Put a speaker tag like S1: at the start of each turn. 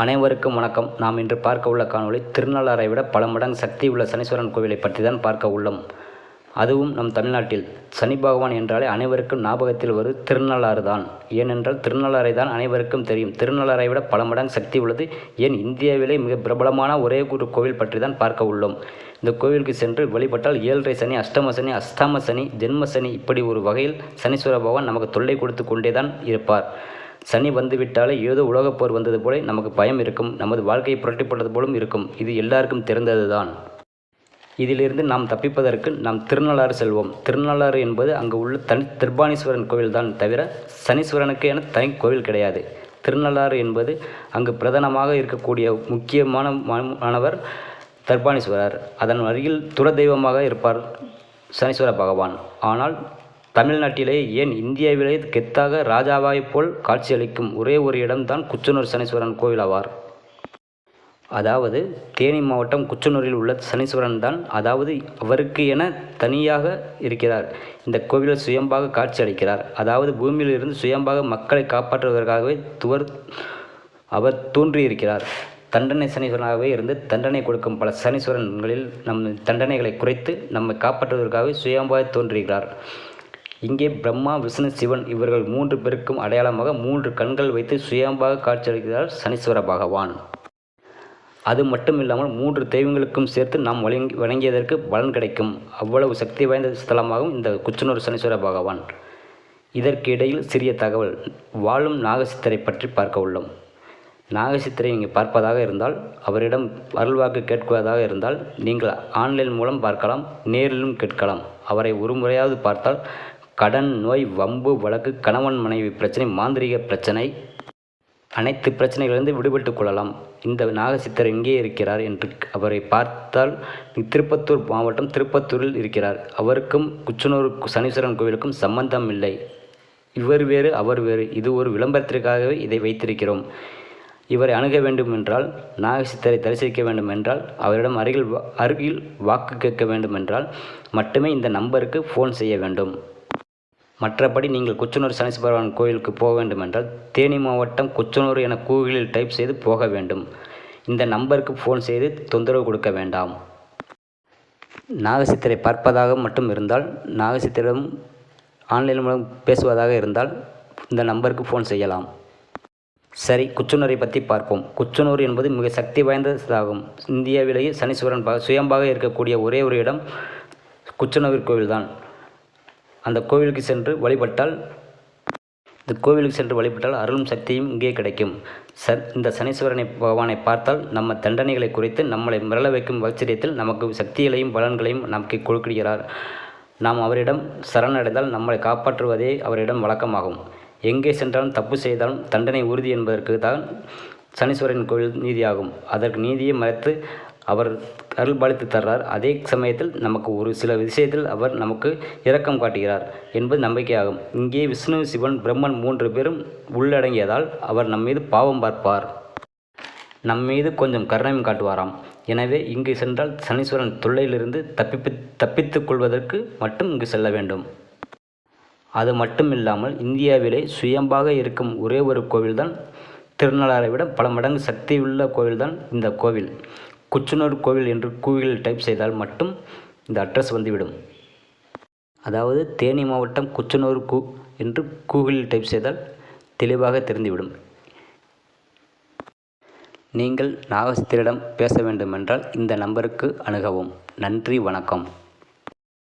S1: அனைவருக்கும் வணக்கம். நாம் இன்று பார்க்க உள்ள காணொளி திருநள்ளாரை விட பல மடங்கு சக்தி உள்ள சனீஸ்வரன் கோவிலை பற்றி தான் பார்க்க உள்ளோம். அதுவும் நம் தமிழ்நாட்டில். சனி பகவான் என்றாலே அனைவருக்கும் ஞாபகத்தில் வரும் திருநள்ளாறு தான். ஏனென்றால் திருநள்ளாரை தான் அனைவருக்கும் தெரியும். திருநள்ளாரை விட பல மடங்கு சக்தி உள்ளது. ஏன் இந்தியாவிலே மிக பிரபலமான ஒரே ஒரு கோவில் பற்றி தான் பார்க்க உள்ளோம். இந்த கோவிலுக்கு சென்று வழிபட்டால் ஏழரை சனி அஷ்டம சனி அஸ்தாம சனி ஜென்ம சனி இப்படி ஒரு வகையில் சனீஸ்வர பகவான் நமக்கு தொல்லை கொடுத்து கொண்டே தான் இருப்பார். சனி வந்துவிட்டாலே ஏதோ உலகப் போர் வந்தது போல நமக்கு பயம் இருக்கும் நமது வாழ்க்கையை புரட்டிப்பட்டது போலும் இருக்கும். இது எல்லாருக்கும் தெரிந்தது தான் இதிலிருந்து நாம் தப்பிப்பதற்கு நாம் திருநள்ளாறு செல்வோம். திருநள்ளாறு என்பது அங்கு உள்ள தனி திருபானீஸ்வரன் கோவில் தான் தவிர சனீஸ்வரனுக்கு என தனி கோவில் கிடையாது. திருநள்ளாறு என்பது அங்கு பிரதானமாக இருக்கக்கூடிய முக்கியமான மாணவர் தர்பானீஸ்வரர். அதன் அருகில் துர தெய்வமாக இருப்பார் சனீஸ்வர பகவான். ஆனால் தமிழ்நாட்டிலே ஏன் இந்தியாவிலே கெத்தாக ராஜாவாய்ப் போல் காட்சியளிக்கும் ஒரே ஒரு இடம்தான் குச்சனூர் சனீஸ்வரன் கோவில் ஆவார் அதாவது தேனி மாவட்டம் குச்சனூரில் உள்ள சனீஸ்வரன் தான் அதாவது அவருக்கு என தனியாக இருக்கிறார். இந்த கோவிலில் சுயம்பாக காட்சி அளிக்கிறார் அதாவது பூமியிலிருந்து சுயம்பாக மக்களை காப்பாற்றுவதற்காகவே துவர் அவர் தோன்றியிருக்கிறார். தண்டனை சனீஸ்வரனாகவே இருந்து தண்டனை கொடுக்கும் பல சனீஸ்வரன்களில் நம் தண்டனைகளை குறைத்து நம்மை காப்பாற்றுவதற்காகவே சுயம்பாக தோன்றுகிறார் இங்கே பிரம்மா விஷ்ணு சிவன் இவர்கள் மூன்று பேருக்கும் அடையாளமாக மூன்று கண்கள் வைத்து சுயம்பாக காட்சியளிக்கிறார் சனீஸ்வர பகவான். அது மட்டும் இல்லாமல் மூன்று தெய்வங்களுக்கும் சேர்த்து நாம் வழங்கி வணங்கியதற்கு பலன் கிடைக்கும். அவ்வளவு சக்தி வாய்ந்த ஸ்தலமாகவும் இந்த குச்சனூர் சனீஸ்வர பகவான். இதற்கு இடையில் சிறிய தகவல். வாழும் நாகசித்தரை பற்றி பார்க்க உள்ளோம். நாகசித்தரை நீங்கள் பார்ப்பதாக இருந்தால் அவரிடம் அருள்வாக்கு கேட்குவதாக இருந்தால் நீங்கள் ஆன்லைன் மூலம் பார்க்கலாம் நேரிலும் கேட்கலாம். அவரை ஒரு முறையாவது பார்த்தால் கடன் நோய் வம்பு வழக்கு கணவன் மனைவி பிரச்சனை மாந்திரிக பிரச்சனை அனைத்து பிரச்சனைகளிலிருந்து விடுபட்டு கொள்ளலாம். இந்த நாகசித்தர் எங்கே இருக்கிறார் என்று அவரை பார்த்தால் திருப்பத்தூர் மாவட்டம் திருப்பத்தூரில் இருக்கிறார். அவருக்கும் குச்சனூர் சனீஸ்வரன் கோவிலுக்கும் சம்பந்தம் இல்லை. இவர் வேறு அவர் வேறு. இது ஒரு விளம்பரத்திற்காகவே இதை வைத்திருக்கிறோம். இவரை அணுக வேண்டும் என்றால் நாகசித்தரை தரிசிக்க வேண்டும் என்றால் அவரிடம் அருகில் அருகில் வாக்கு கேட்க வேண்டும் என்றால் மட்டுமே இந்த நம்பருக்கு ஃபோன் செய்ய வேண்டும். மற்றபடி நீங்கள் குச்சனூர் சனீஸ்வரன் கோயிலுக்கு போக வேண்டும் என்றால் தேனி மாவட்டம் குச்சனூர் என கூகுளில் டைப் செய்து போக வேண்டும். இந்த நம்பருக்கு ஃபோன் செய்து தொந்தரவு கொடுக்க வேண்டாம். நாகசித்திரை பார்ப்பதாக மட்டும் இருந்தால் நாகசித்தரிடம் ஆன்லைன் மூலம் பேசுவதாக இருந்தால் இந்த நம்பருக்கு ஃபோன் செய்யலாம். சரி குச்சனூரை பற்றி பார்ப்போம். குச்சனூர் என்பது மிக சக்தி வாய்ந்ததாகும். இந்தியாவிலேயே சனீஸ்வரன் சுயம்பாக இருக்கக்கூடிய ஒரே ஒரு இடம் குச்சனூர் கோவில்தான் அந்த கோவிலுக்கு சென்று வழிபட்டால் இந்த கோவிலுக்கு சென்று வழிபட்டால் அருளும் சக்தியும் இங்கே கிடைக்கும். ச இந்த சனீஸ்வரனை பகவானை பார்த்தால் நம்ம தண்டனைகளை குறைத்து நம்மளை மிரள வைக்கும் ஆச்சரியத்தில் நமக்கு சக்திகளையும் பலன்களையும் நமக்கு கொடுக்கிறார். நாம் அவரிடம் சரணடைந்தால் நம்மளை காப்பாற்றுவதே அவரிடம் வழக்கமாகும். எங்கே சென்றாலும் தப்பு செய்தாலும் தண்டனை உறுதி என்பதற்கு தான் சனீஸ்வரன் கோவில் நீதியாகும். அதற்கு நீதியை மறைத்து அவர் அருள் பாலித்து தர்றார். அதே சமயத்தில் நமக்கு ஒரு சில விஷயத்தில் அவர் நமக்கு இரக்கம் காட்டுகிறார் என்பது நம்பிக்கையாகும். இங்கே விஷ்ணு சிவன் பிரம்மன் மூன்று பேரும் உள்ளடங்கியதால் அவர் நம் மீது பாவம் பார்ப்பார். நம் மீது கொஞ்சம் கருணையும் காட்டுவாராம். எனவே இங்கு சென்றால் சனீஸ்வரன் தொல்லையிலிருந்து தப்பிப்பு தப்பித்துக் கொள்வதற்கு மட்டும் இங்கு செல்ல வேண்டும். அது மட்டும் இல்லாமல் இந்தியாவிலே சுயம்பாக இருக்கும் ஒரே ஒரு கோவில்தான் திருநள்ளாரை விட பல மடங்கு சக்தியுள்ள கோவில்தான் இந்த கோவில். குச்சனூர் கோவில் என்று கூகுளில் டைப் செய்தால் மட்டும் இந்த அட்ரஸ் வந்துவிடும். அதாவது தேனி மாவட்டம் குச்சனூர் கூ என்று கூகுளில் டைப் செய்தால் தெளிவாக தெரிந்துவிடும். நீங்கள் நாகஸ்திரிடம் பேச வேண்டுமென்றால் இந்த நம்பருக்கு அணுகவும். நன்றி வணக்கம்.